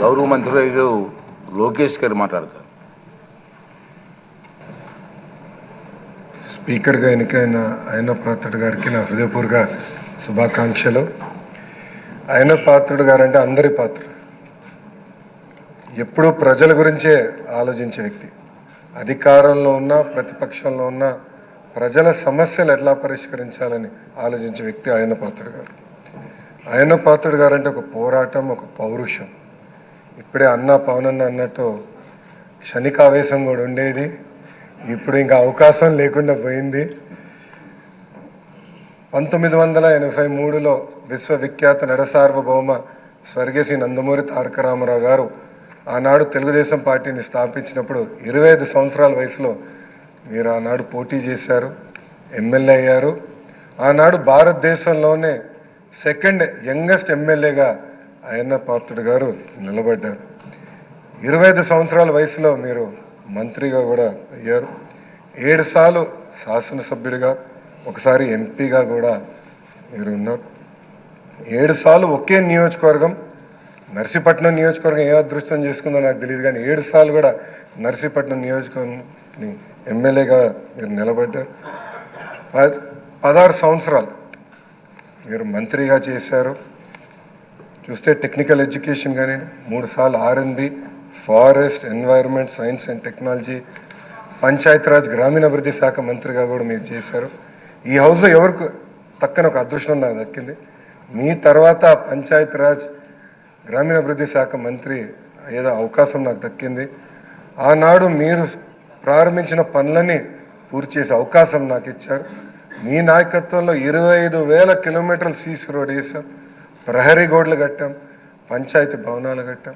గౌరవ మంత్రి లోకేష్ గారు మాట్లాడతారు. స్పీకర్గా ఎన్నికైన ఆయన పాత్రుడు గారికి నా హృదయపూర్వక శుభాకాంక్షలు. ఆయన పాత్రుడు గారు అంటే అందరి పాత్ర. ఎప్పుడూ ప్రజల గురించే ఆలోచించే వ్యక్తి. అధికారంలో ఉన్న ప్రతిపక్షంలో ఉన్న ప్రజల సమస్యలు ఎట్లా పరిష్కరించాలని ఆలోచించే వ్యక్తి ఆయన పాత్రుడు గారు. ఆయన పాత్రుడు గారంటే ఒక పోరాటం ఒక పౌరుషం. ఇప్పుడే అన్న పవనన్న అన్నట్టు క్షణికావేశం కూడా ఉండేది. ఇప్పుడు ఇంకా అవకాశం లేకుండా పోయింది. పంతొమ్మిది వందల ఎనభై మూడులో విశ్వవిఖ్యాత నడసార్వభౌమ స్వర్గశ్రీ నందమూరి తారక రామారావు గారు ఆనాడు తెలుగుదేశం పార్టీని స్థాపించినప్పుడు ఇరవై ఐదు సంవత్సరాల వయసులో మీరు ఆనాడు పోటీ చేశారు ఎమ్మెల్యే అయ్యారు. ఆనాడు భారతదేశంలోనే సెకండ్ యంగెస్ట్ ఎమ్మెల్యేగా అయ్యన్న పాత్రుడు గారు నిలబడ్డారు. ఇరవై ఐదు సంవత్సరాల వయసులో మీరు మంత్రిగా కూడా అయ్యారు. ఏడు సార్లు శాసనసభ్యుడిగా ఒకసారి ఎంపీగా కూడా మీరు ఉన్నారు. ఏడు సార్లు ఒకే నియోజకవర్గం నర్సీపట్నం నియోజకవర్గం ఏ అదృష్టం చేసుకుందో నాకు తెలియదు కానీ ఏడు సార్లు కూడా నర్సీపట్నం నియోజకవర్గం ఎమ్మెల్యేగా మీరు నిలబడ్డారు. పదహారు సంవత్సరాలు మీరు మంత్రిగా చేశారు. చూస్తే టెక్నికల్ ఎడ్యుకేషన్ కానీ మూడు సార్లు R and B forest environment science and technology Panchayati Raj గ్రామీణాభివృద్ధి శాఖ మంత్రిగా కూడా మీరు చేశారు. ఈ హౌస్లో ఎవరికి తక్కన ఒక అదృష్టం నాకు దక్కింది. మీ తర్వాత పంచాయతీరాజ్ గ్రామీణాభివృద్ధి శాఖ మంత్రి ఏదో అవకాశం నాకు దక్కింది. ఆనాడు మీరు ప్రారంభించిన పనులని పూర్తి చేసే అవకాశం నాకు ఇచ్చారు. మీ నాయకత్వంలో ఇరవై ఐదు వేల కిలోమీటర్లు సీసీ రోడ్ వేశారు. ప్రహరీ గోడలు కట్టాం పంచాయతీ భవనాలు కట్టాం.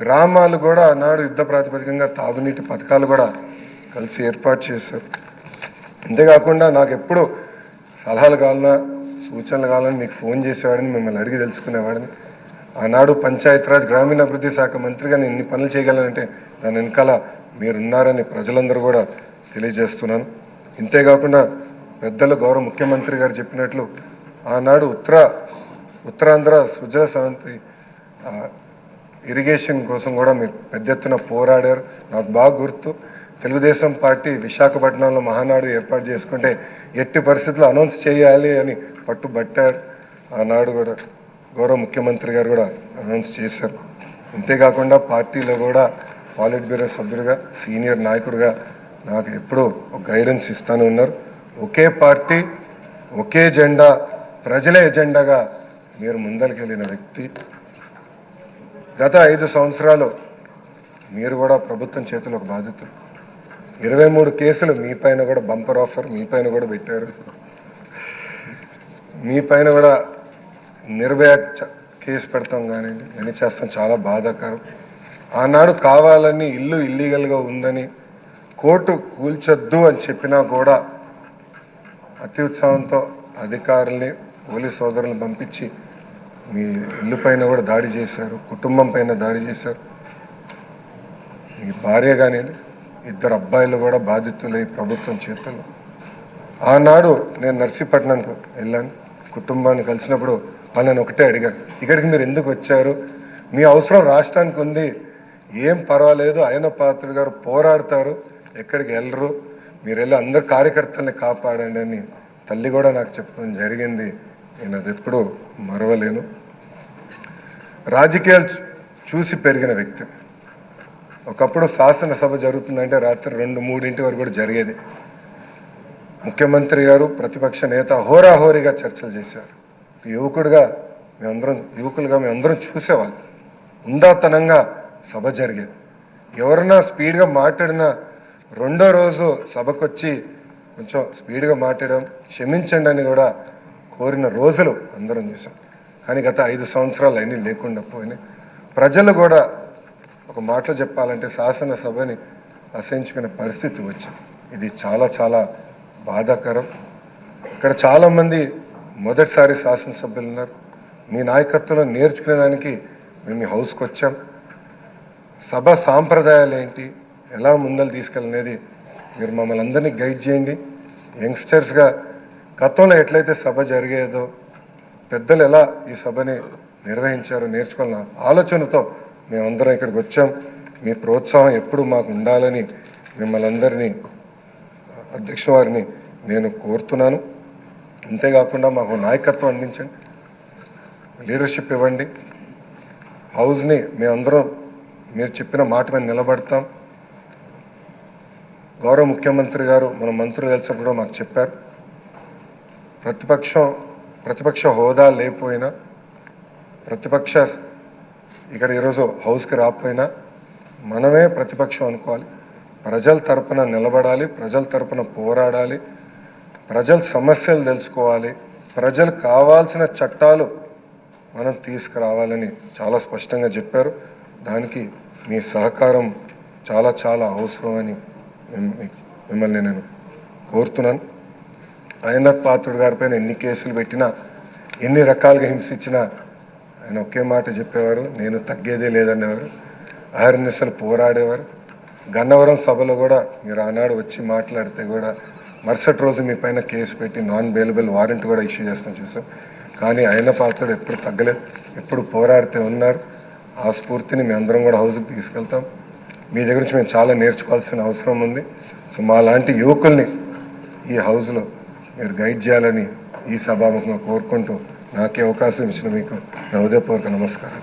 గ్రామాలు కూడా ఆనాడు యుద్ధ ప్రాతిపదికంగా తాగునీటి పథకాలు కూడా కలిసి ఏర్పాటు చేశారు. అంతేకాకుండా నాకు ఎప్పుడు సలహాలు కావాలన్నా సూచనలు కావాలని మీకు ఫోన్ చేసేవాడిని మిమ్మల్ని అడిగి తెలుసుకునేవాడిని. ఆనాడు పంచాయతీరాజ్ గ్రామీణాభివృద్ధి శాఖ మంత్రిగా నేను ఎన్ని పనులు చేయగలనంటే దాని వెనకాల మీరున్నారని ప్రజలందరూ కూడా తెలియజేస్తున్నాను. ఇంతేకాకుండా పెద్దలు గౌరవ ముఖ్యమంత్రి గారు చెప్పినట్లు ఆనాడు ఉత్తర ఉత్తరాంధ్ర సుజల సవంతి ఇరిగేషన్ కోసం కూడా మీరు పెద్ద ఎత్తున పోరాడారు. నాకు బాగా గుర్తు. తెలుగుదేశం పార్టీ విశాఖపట్నంలో మహానాడు ఏర్పాటు చేసుకుంటే ఎట్టి పరిస్థితుల్లో అనౌన్స్ చేయాలి అని పట్టుబట్టారు. ఆనాడు కూడా గౌరవ ముఖ్యమంత్రి గారు కూడా అనౌన్స్ చేశారు. అంతేకాకుండా పార్టీలో కూడా పాలిట్ బ్యూరో సభ్యుడిగా సీనియర్ నాయకుడిగా నాకు ఎప్పుడూ ఒక గైడెన్స్ ఇస్తానే ఉన్నారు. ఒకే పార్టీ ఒకే జెండా ప్రజల ఎజెండాగా మీరు ముందరికెళ్ళిన వ్యక్తి గత ఐదు సంవత్సరాలు మీరు కూడా ప్రభుత్వం చేతిలో ఒక బాధితులు ఇరవై మూడు కేసులు మీ పైన కూడా బంపర్ ఆఫర్ మీ పైన కూడా పెట్టారు. మీ పైన కూడా నిర్భయ కేసు పెడతాం కానివ్వండి అని చేస్తాం చాలా బాధాకరం. ఆనాడు కావాలని ఇల్లు ఇల్లీగల్గా ఉందని కోర్టు కూల్చొద్దు అని చెప్పినా కూడా అతి ఉత్సాహంతో అధికారుల్ని పోలీస్ సోదరులను పంపించి మీ ఇల్లు పైన కూడా దాడి చేశారు కుటుంబం పైన దాడి చేశారు. మీ భార్య కానీ ఇద్దరు అబ్బాయిలు కూడా బాధితులై ప్రభుత్వం చేతులు. ఆనాడు నేను నర్సీపట్నంకు వెళ్ళాను. కుటుంబాన్ని కలిసినప్పుడు వాళ్ళని ఒకటే అడిగాను ఇక్కడికి మీరు ఎందుకు వచ్చారు? మీ అవసరం రాష్ట్రానికి ఉంది. ఏం పర్వాలేదు అయన పాత్రుడు గారు పోరాడతారు. ఎక్కడికి వెళ్ళరు. మీరు వెళ్ళి అందరు కార్యకర్తల్ని కాపాడండి అని తల్లి కూడా నాకు చెప్పడం జరిగింది. నేను అది ఎప్పుడూ మరవలేను. రాజకీయాలు చూసి పెరిగిన వ్యక్తి. ఒకప్పుడు శాసనసభ జరుగుతుందంటే రాత్రి రెండు మూడింటి వరకు కూడా జరిగేది. ముఖ్యమంత్రి గారు ప్రతిపక్ష నేత హోరాహోరీగా చర్చలు చేశారు యువకుడిగా మేమందరం యువకులుగా మేమందరం చూసేవాళ్ళం. ఉందాతనంగా సభ జరిగేది. ఎవరన్నా స్పీడ్గా మాట్లాడినా రెండో రోజు సభకొచ్చి కొంచెం స్పీడ్గా మాట్లాడడం క్షమించండి అని కూడా కోరిన రోజులు అందరం చూసాం. కానీ గత ఐదు సంవత్సరాలు అన్నీ లేకుండా పోయినాయి. ప్రజలు కూడా ఒక మాటలో చెప్పాలంటే శాసనసభని అసహించుకునే పరిస్థితి వచ్చింది. ఇది చాలా చాలా బాధాకరం. ఇక్కడ చాలామంది మొదటిసారి శాసనసభ్యులు ఉన్నారు. మీ నాయకత్వంలో నేర్చుకునేదానికి మేము మీ హౌస్కి వచ్చాం. సభ సాంప్రదాయాలు ఏంటి? ఎలా ముందలు తీసుకెళ్ళనేది మీరు మమ్మల్ని అందరినీ గైడ్ చేయండి. యంగ్స్టర్స్గా గతంలో ఎట్లయితే సభ జరిగేదో పెద్దలు ఎలా ఈ సభని నిర్వహించారో నేర్చుకోవాలన్న ఆలోచనతో మేమందరం ఇక్కడికి వచ్చాం. మీ ప్రోత్సాహం ఎప్పుడు మాకు ఉండాలని మిమ్మల్ని అందరినీ అధ్యక్ష వారిని నేను కోరుతున్నాను. అంతేకాకుండా మాకు నాయకత్వం అందించండి. లీడర్షిప్ ఇవ్వండి. హౌస్ని మేమందరం మీరు చెప్పిన మాట మీద నిలబడతాం. గౌరవ ముఖ్యమంత్రి గారు మన మంత్రులు కలిసినప్పుడు మాకు చెప్పారు. ప్రతిపక్షం ప్రతిపక్ష హోదా లేకపోయినా ప్రతిపక్ష ఇక్కడ ఈరోజు హౌస్కి రాకపోయినా మనమే ప్రతిపక్షం అనుకోవాలి. ప్రజల తరపున నిలబడాలి ప్రజల తరపున పోరాడాలి ప్రజల సమస్యలు తెలుసుకోవాలి ప్రజలు కావాల్సిన చట్టాలు మనం తీసుకురావాలని చాలా స్పష్టంగా చెప్పారు. దానికి మీ సహకారం చాలా చాలా అవసరం అని మిమ్మల్ని నేను కోరుతున్నాను. అయనత్ పాత్రుడు గారిపైన ఎన్ని కేసులు పెట్టినా ఎన్ని రకాలుగా హింసించినా ఆయన ఒకే మాట చెప్పేవారు నేను తగ్గేదే లేదనేవారు అహర్నిశలు పోరాడేవారు. గన్నవరం సభలో కూడా మీరు ఆనాడు వచ్చి మాట్లాడితే కూడా మరుసటి రోజు మీ పైన కేసు పెట్టి నాన్ బెయిలబుల్ వారెంట్ కూడా ఇష్యూ చేస్తాం చూసాం. కానీ ఆయన పాత్రుడు ఎప్పుడు తగ్గలేదు ఎప్పుడు పోరాడితే ఉన్నారు. ఆ స్ఫూర్తిని మేము అందరం కూడా హౌస్కి తీసుకెళ్తాం. మీ దగ్గర నుంచి మేము చాలా నేర్చుకోవాల్సిన అవసరం ఉంది. సో మా లాంటి యువకుల్ని ఈ హౌస్లో మీరు గైడ్ చేయాలని ఈ సభాముఖంగా కోరుకుంటూ నాకే అవకాశం ఇచ్చిన మీకు నా హృదయపూర్వక నమస్కారం